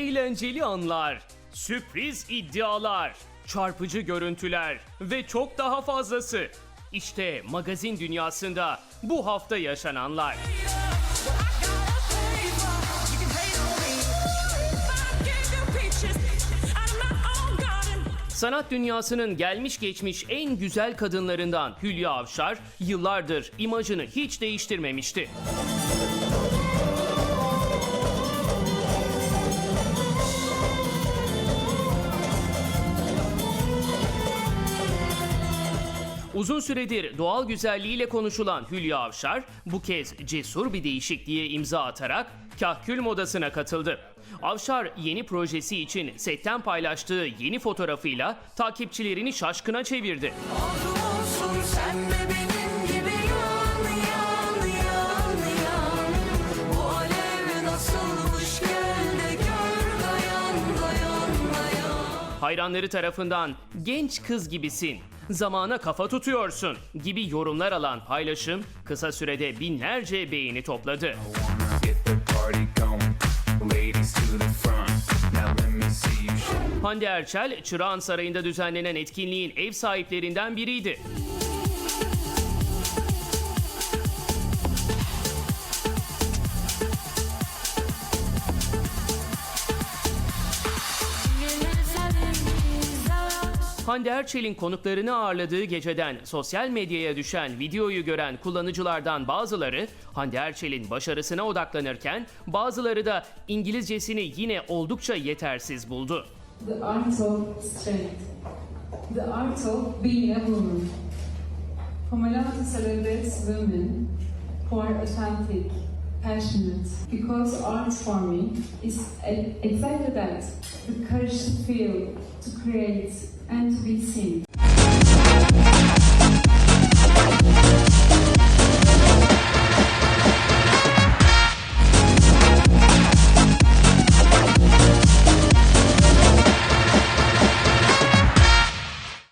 eğlenceli anlar, sürpriz iddialar, çarpıcı görüntüler ve çok daha fazlası. İşte magazin dünyasında bu hafta yaşananlar. Sanat dünyasının gelmiş geçmiş en güzel kadınlarından Hülya Avşar yıllardır imajını hiç değiştirmemişti. Uzun süredir doğal güzelliğiyle konuşulan Hülya Avşar bu kez cesur bir değişikliğe imza atarak kahkül modasına katıldı. Avşar yeni projesi için setten paylaştığı yeni fotoğrafıyla takipçilerini şaşkına çevirdi. Olsun sen de benim Hayranları tarafından genç kız gibisin, zamana kafa tutuyorsun gibi yorumlar alan paylaşım kısa sürede binlerce beğeni topladı. Hande Erçel, Çırağan Sarayı'nda düzenlenen etkinliğin ev sahiplerinden biriydi. Hande Erçel'in konuklarını ağırladığı geceden sosyal medyaya düşen videoyu gören kullanıcılardan bazıları Hande Erçel'in başarısına odaklanırken bazıları da İngilizcesini yine oldukça yetersiz buldu. The art of strength. The art of being a woman. Celebrates women who are authentic, passionate, because art for me is exactly that. The courage to feel, to create, and to be seen.